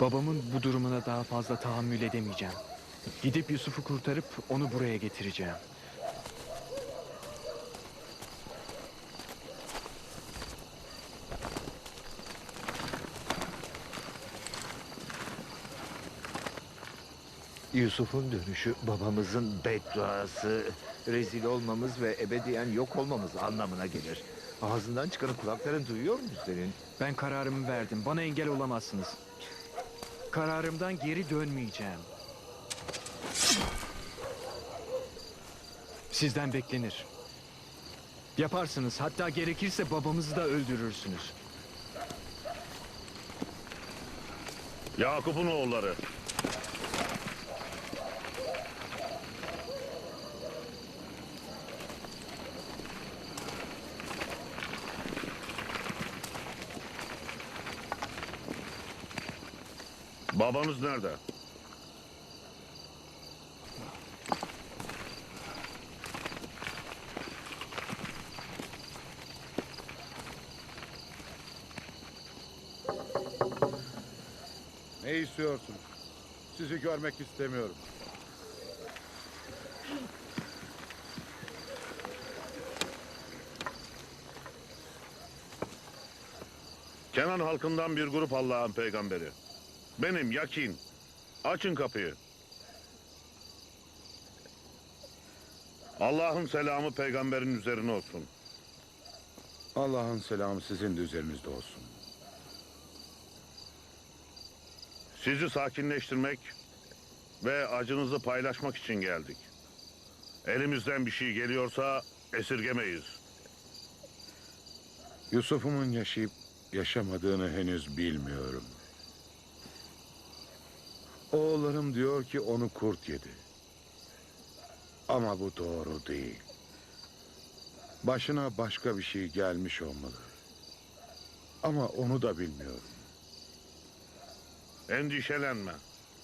Babamın bu durumuna daha fazla tahammül edemeyeceğim. Gidip Yusuf'u kurtarıp onu buraya getireceğim. Yusuf'un dönüşü babamızın bedduası, rezil olmamız ve ebediyen yok olmamız anlamına gelir. Ağzından çıkanı kulakların duyuyor mu senin? Ben kararımı verdim. Bana engel olamazsınız. Kararımdan geri dönmeyeceğim. Sizden beklenir. Yaparsınız. Hatta gerekirse babamızı da öldürürsünüz. Yakup'un oğulları. Babanız nerede? Ne istiyorsun? Sizi görmek istemiyorum. Kenan halkından bir grup Allah'ın peygamberi. Benim Yakin. Açın kapıyı. Allah'ın selamı peygamberin üzerine olsun. Allah'ın selamı sizin de üzerinizde olsun. Sizi sakinleştirmek ve acınızı paylaşmak için geldik. Elimizden bir şey geliyorsa esirgemeyiz. Yusuf'umun yaşayıp yaşamadığını henüz bilmiyorum. Oğullarım diyor ki onu kurt yedi. Ama bu doğru değil. Başına başka bir şey gelmiş olmalı. Ama onu da bilmiyorum. Endişelenme.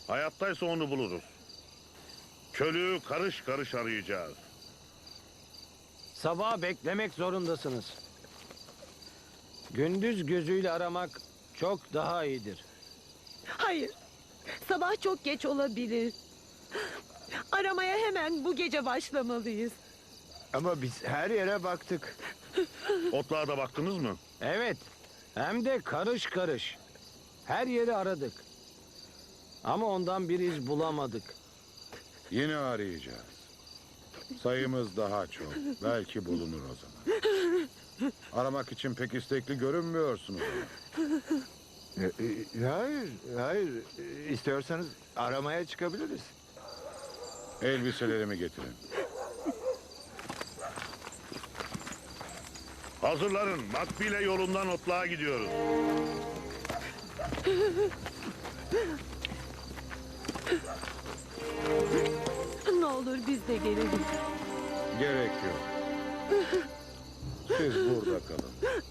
Hayattaysa onu buluruz. Çölü karış karış arayacağız. Sabah beklemek zorundasınız. Gündüz gözüyle aramak çok daha iyidir. Hayır. Sabah çok geç olabilir. Aramaya hemen bu gece başlamalıyız. Ama biz her yere baktık. Otluğa da baktınız mı? Evet, hem de karış karış. Her yeri aradık. Ama ondan bir iz bulamadık. Yine arayacağız. Sayımız daha çok. Belki bulunur o zaman. Aramak için pek istekli görünmüyorsunuz. E, e, Hayır, hayır. E, İstiyorsanız aramaya çıkabiliriz. Elbiselerimi getirin. Hazırlanın. Makbile yolundan otluğa gidiyoruz. Ne olur biz de gelelim. Gerek yok. Siz burada kalın.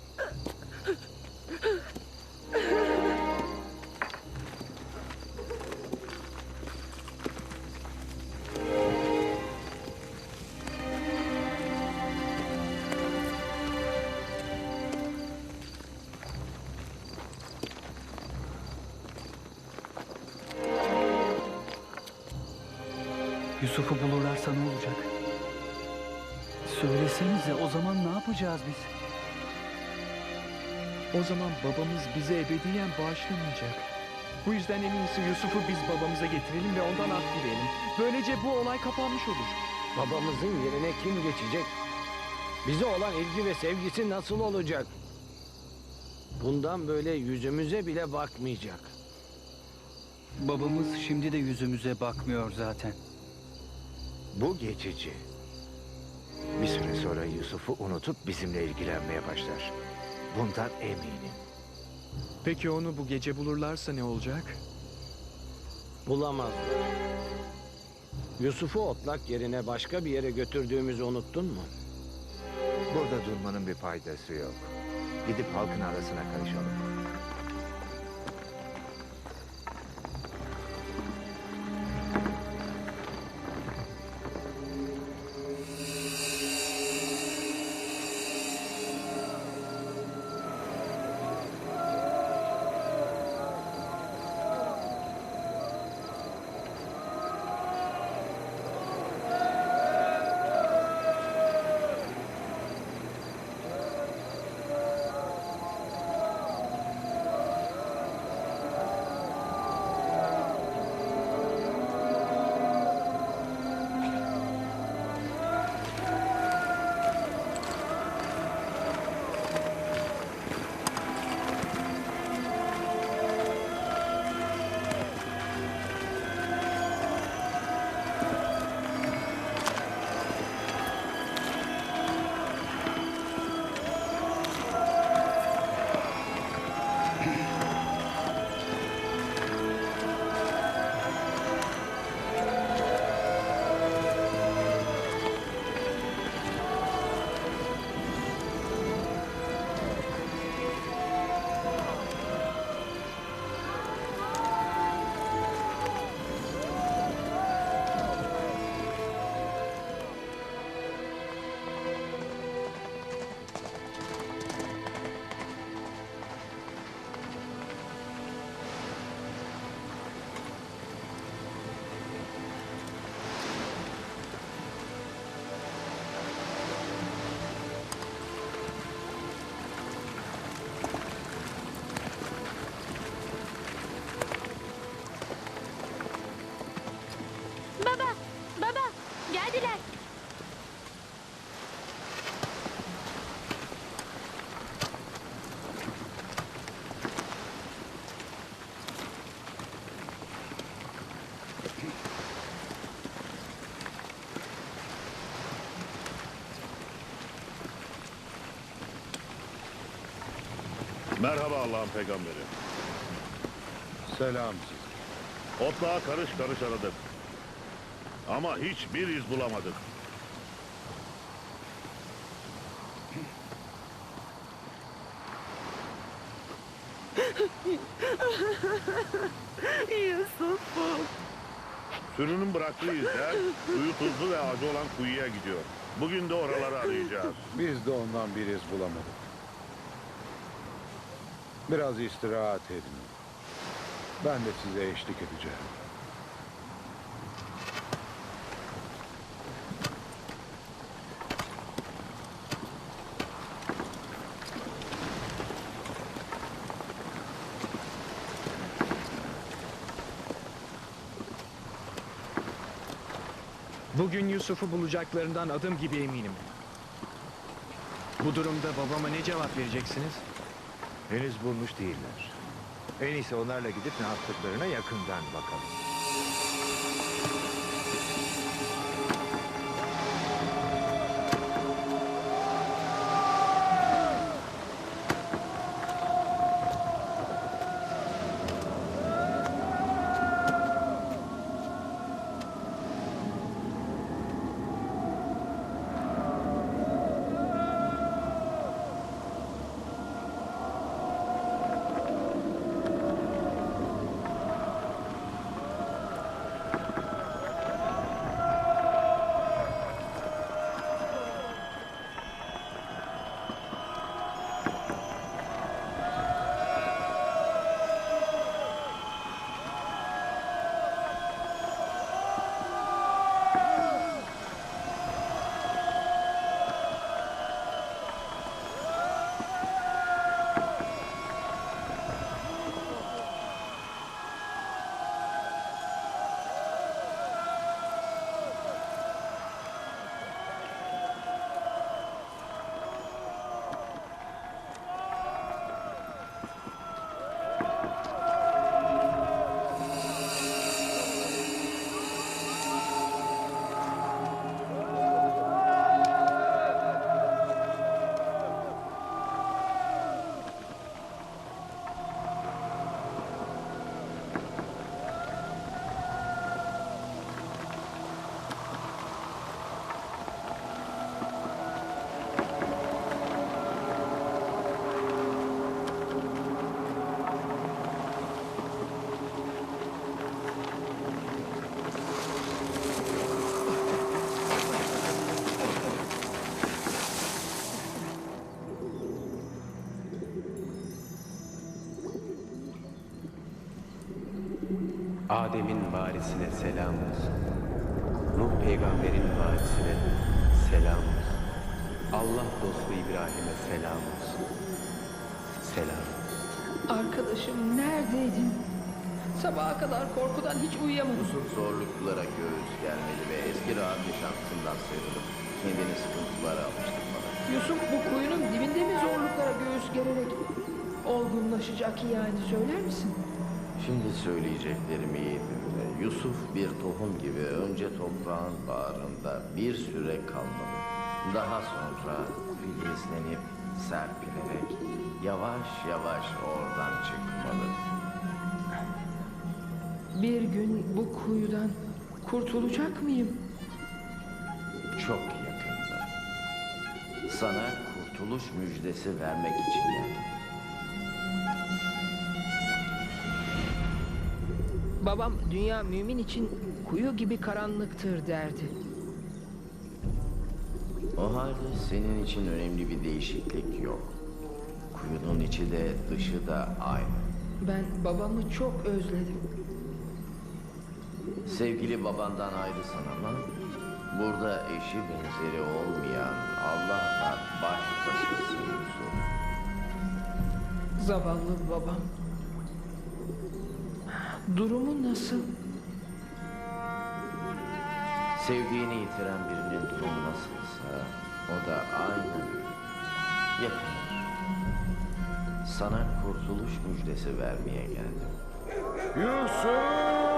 Yusuf'u bulurlarsa ne olacak? Söylesenize o zaman ne yapacağız biz? O zaman babamız bize ebediyen bağışlamayacak. Bu yüzden en iyisi Yusuf'u biz babamıza getirelim ve ondan af dileyelim. Böylece bu olay kapanmış olur. Babamızın yerine kim geçecek? Bize olan ilgi ve sevgisi nasıl olacak? Bundan böyle yüzümüze bile bakmayacak. Babamız şimdi de yüzümüze bakmıyor zaten. Bu geçici. Bir süre sonra Yusuf'u unutup bizimle ilgilenmeye başlar. Bundan eminim. Peki onu bu gece bulurlarsa ne olacak? Bulamazlar. Yusuf'u otlak yerine başka bir yere götürdüğümüzü unuttun mu? Burada durmanın bir faydası yok. Gidip halkın arasına karışalım. Geldiler. Merhaba Allah'ın peygamberi. Selam. Otluğa karış karış aradık. Ama hiçbir iz bulamadık. Yusuf'um. Sürünün bıraktığı izler suyu tuzlu ve acı olan kuyuya gidiyor. Bugün de oraları arayacağız. Biz de ondan bir iz bulamadık. Biraz istirahat edin. Ben de size eşlik edeceğim. Bugün Yusuf'u bulacaklarından adım gibi eminim. Bu durumda babama ne cevap vereceksiniz? Henüz bulmuş değiller. En iyisi onlarla gidip ne yaptıklarına yakından bakalım. Adem'in varisine selam olsun. Nuh peygamberin varisine selam olsun. Allah dostu İbrahim'e selam olsun. Selam. Arkadaşım neredeydin? Sabaha kadar korkudan hiç uyuyamadım. Zorluklara göğüs germeli ve eski rahat yaşantısından sıyrılıp kendini sıkıntılara alıştırmalı. Yusuf bu kuyunun dibinde mi zorluklara göğüs gererek olgunlaşacak yani söyler misin? Şimdi söyleyeceklerimi iyi dinle. Yusuf bir tohum gibi önce toprağın bağrında bir süre kalmalı. Daha sonra filizlenip serpilerek yavaş yavaş oradan çıkmalı. Bir gün bu kuyudan kurtulacak mıyım? Çok yakında. Sana kurtuluş müjdesi vermek için geldim. Babam dünya mümin için kuyu gibi karanlıktır derdi. O halde senin için önemli bir değişiklik yok. Kuyunun içi de dışı da aynı. Ben babamı çok özledim. Sevgili babandan ayrısın ama burada eşi benzeri olmayan Allah'la baş başasın Yusuf. Zavallı babam. Durumu nasıl? Sevdiğini yitiren birinin durumu nasılsa o da aynı. Yakın. Sana kurtuluş müjdesi vermeye geldim. Yusuf!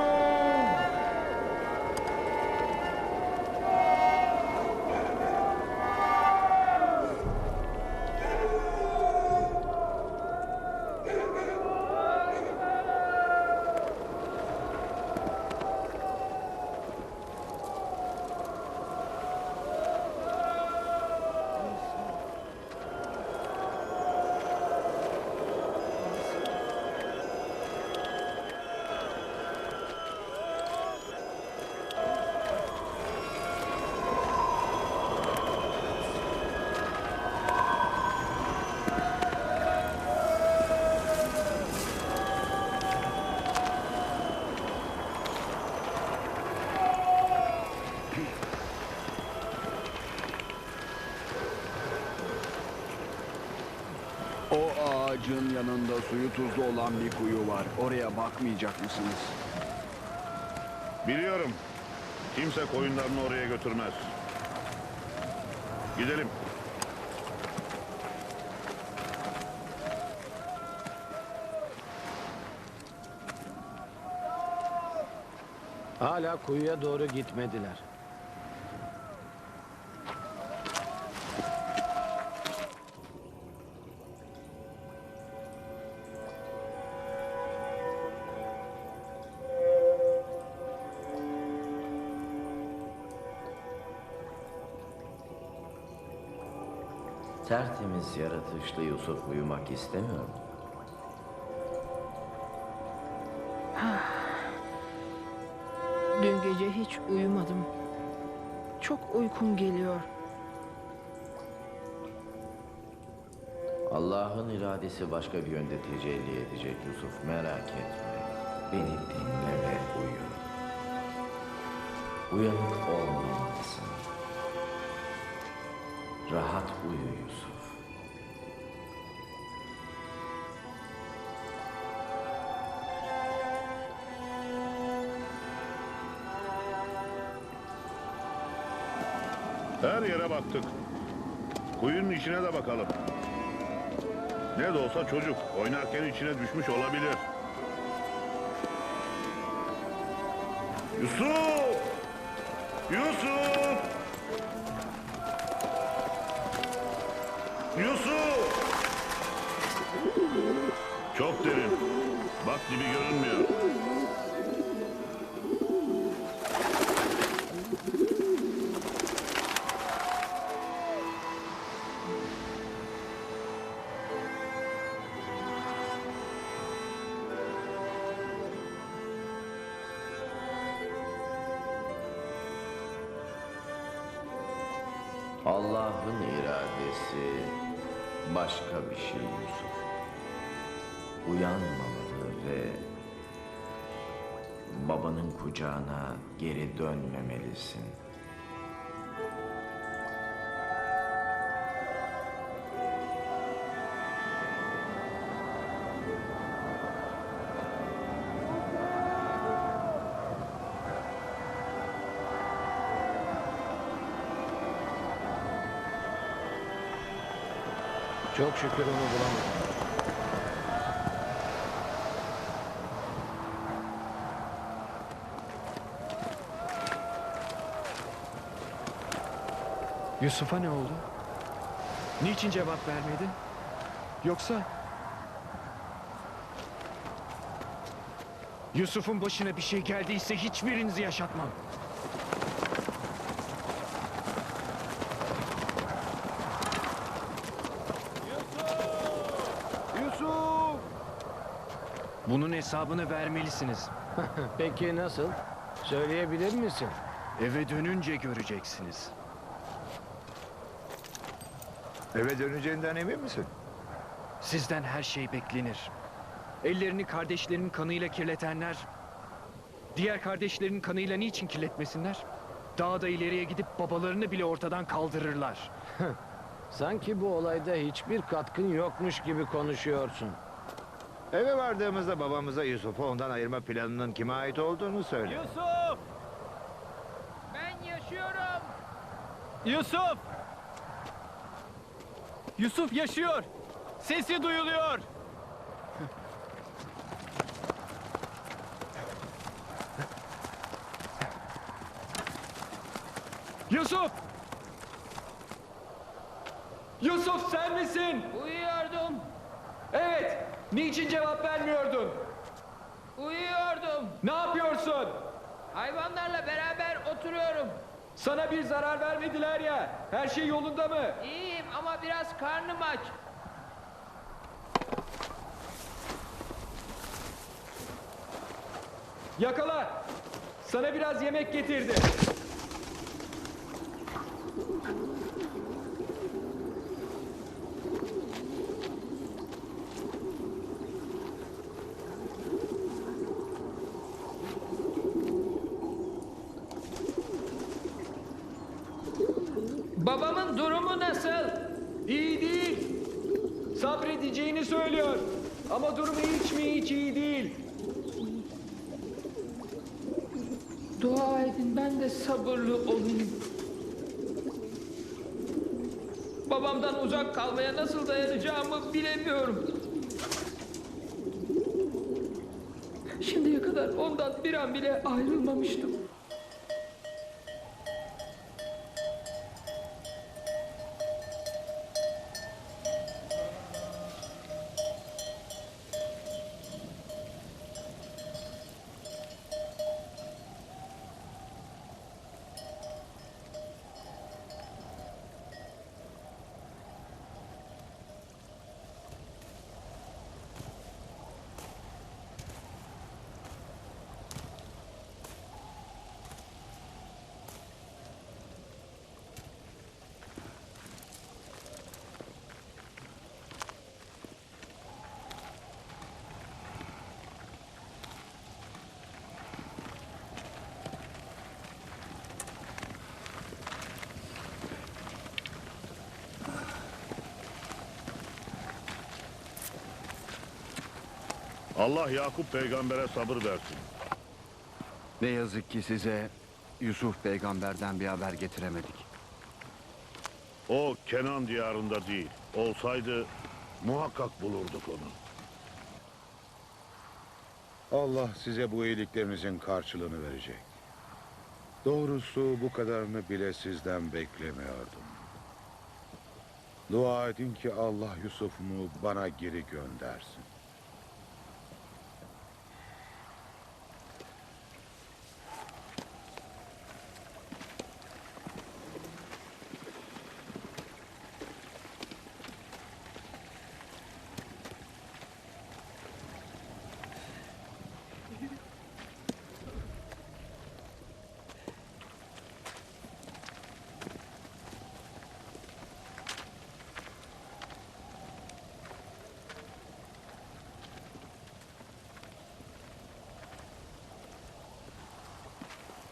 Ağacın yanında suyu tuzlu olan bir kuyu var. Oraya bakmayacak mısınız? Biliyorum. Kimse koyunlarını oraya götürmez. Gidelim. Hala kuyuya doğru gitmediler. Tertemiz yaratışlı Yusuf uyumak istemiyor mu? Dün gece hiç uyumadım. Çok uykum geliyor. Allah'ın iradesi başka bir yönde tecelli edecek Yusuf merak etme. Beni dinle ve uyu. Uyanık olmamalısın. Rahat uyu Yusuf. Her yere baktık. Kuyunun içine de bakalım. Ne de olsa çocuk oynarken içine düşmüş olabilir. Yusuf! Yusuf! Yusuf! Çok derin. Bak gibi görünmüyor. Başka bir şey Yusuf. Uyanmamalı ve babanın kucağına geri dönmemelisin. Çok şükür onu bulamadım. Yusuf'a ne oldu? Niçin cevap vermedi? Yoksa... Yusuf'un başına bir şey geldiyse hiçbirinizi yaşatmam. Yusuf! Bunun hesabını vermelisiniz. Peki nasıl? Söyleyebilir misin? Eve dönünce göreceksiniz. Eve döneceğinden emin misin? Sizden her şey beklenir. Ellerini kardeşlerinin kanıyla kirletenler... ...diğer kardeşlerinin kanıyla niçin kirletmesinler? Daha da ileriye gidip babalarını bile ortadan kaldırırlar. Sanki bu olayda hiçbir katkın yokmuş gibi konuşuyorsun. Eve vardığımızda babamıza Yusuf'u ondan ayırma planının kime ait olduğunu söyle. Yusuf! Ben yaşıyorum. Yusuf! Yusuf yaşıyor. Sesi duyuluyor. Yusuf! Yusuf sen misin? Uyuyordum. Evet. Niçin cevap vermiyordun? Uyuyordum. Ne yapıyorsun? Hayvanlarla beraber oturuyorum. Sana bir zarar vermediler ya. Her şey yolunda mı? İyiyim ama biraz karnım aç. Yakala. Sana biraz yemek getirdim. Babamın durumu nasıl? İyi değil. Sabredeceğini söylüyor. Ama durumu hiç mi hiç iyi değil. Dua edin ben de olayım. Babamdan uzak kalmaya nasıl dayanacağımı bilemiyorum. Şimdiye kadar ondan bir an bile ayrılmamıştım. Allah Yakup peygambere sabır versin. Ne yazık ki size Yusuf peygamberden bir haber getiremedik. O Kenan diyarında değil. Olsaydı muhakkak bulurduk onu. Allah size bu iyiliklerinizin karşılığını verecek. Doğrusu bu kadarını bile sizden beklemiyordum. Dua edin ki Allah Yusuf'umu bana geri göndersin.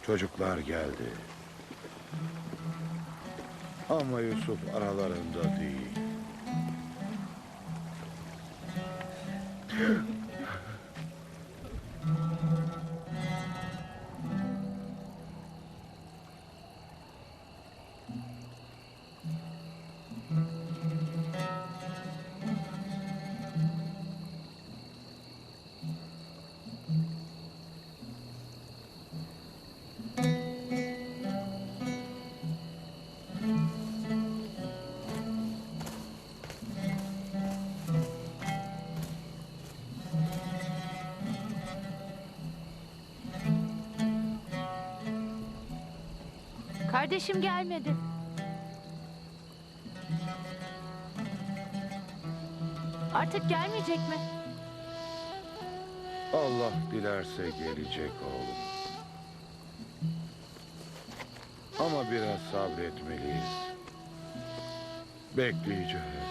Çocuklar geldi. Ama Yusuf aralarında değil. Kardeşim gelmedi. Artık gelmeyecek mi? Allah dilerse gelecek oğlum. Ama biraz sabretmeliyiz. Bekleyeceğiz.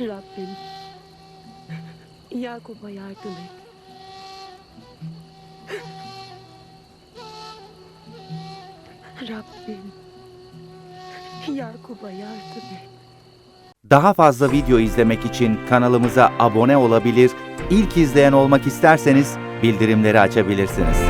Rabbim Yakup'a yardım et. Rabbim Yakup'a yardım et. Daha fazla video izlemek için kanalımıza abone olabilir, ilk izleyen olmak isterseniz bildirimleri açabilirsiniz.